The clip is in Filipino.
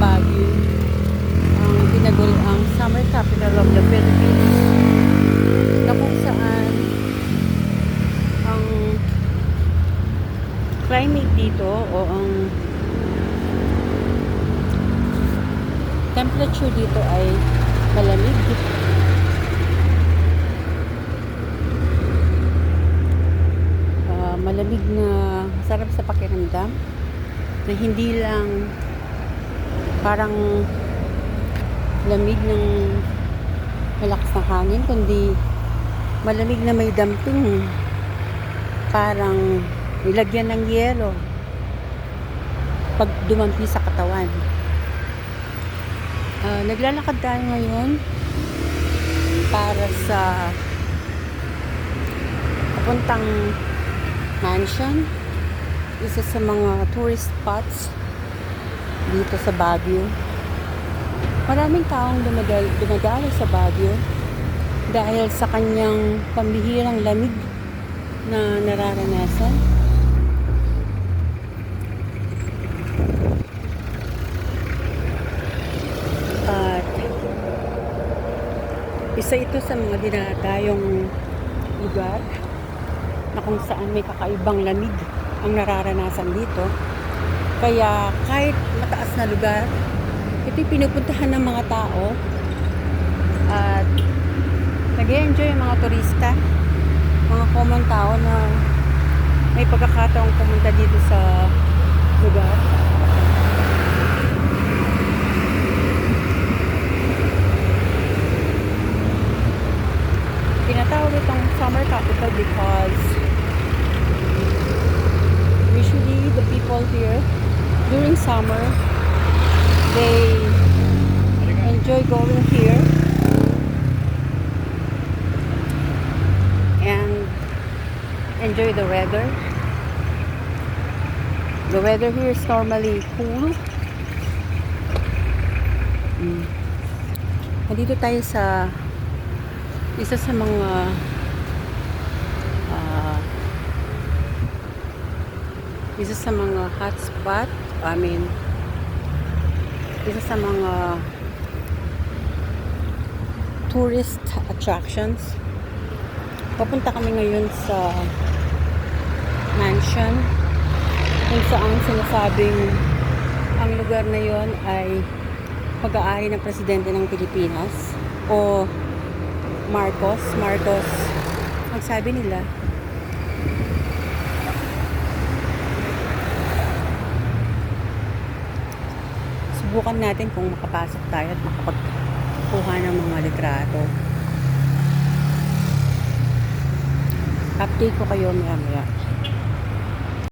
Baguio. Ang pinagul ang summer capital of the Philippines. Na kung saan ang climate dito o ang temperature dito ay malamig. Ah, malamig na masarap sa pakiramdam na hindi lang parang lamig ng malakas na hangin kundi malamig na may damping. Parang nilagyan ng yelo pag dumampi sa katawan. Ah, naglalakad tayo ngayon para sa papuntang mansion isa sa mga tourist spots dito sa Baguio maraming taong dumadal, dumadalo sa Baguio dahil sa kanyang pambihirang lamig na nararanasan at isa ito sa mga dinadayong lugar na kung saan may kakaibang lamig ang nararanasan dito. Kaya kahit mataas na lugar, ito'y pinupuntahan ng mga tao at nag enjoy yung mga turista, mga common tao na may pagkakataong pumunta dito sa lugar. Tinatawag itong summer capital because usually the people here during summer they enjoy going here. And enjoy the weather. The weather here is normally cool. Mm. nandito tayo sa isa sa mga isa sa mga hotspot I mean isa sa mga tourist attractions. Papunta kami ngayon sa mansion kung saan sinasabing ang lugar na yon ay pag-aari ng presidente ng Pilipinas o Marcos. Marcos ang sabi nila subukan natin kung makapasok tayo at makapagkuha ng mga litrato. Update ko kayo maya maya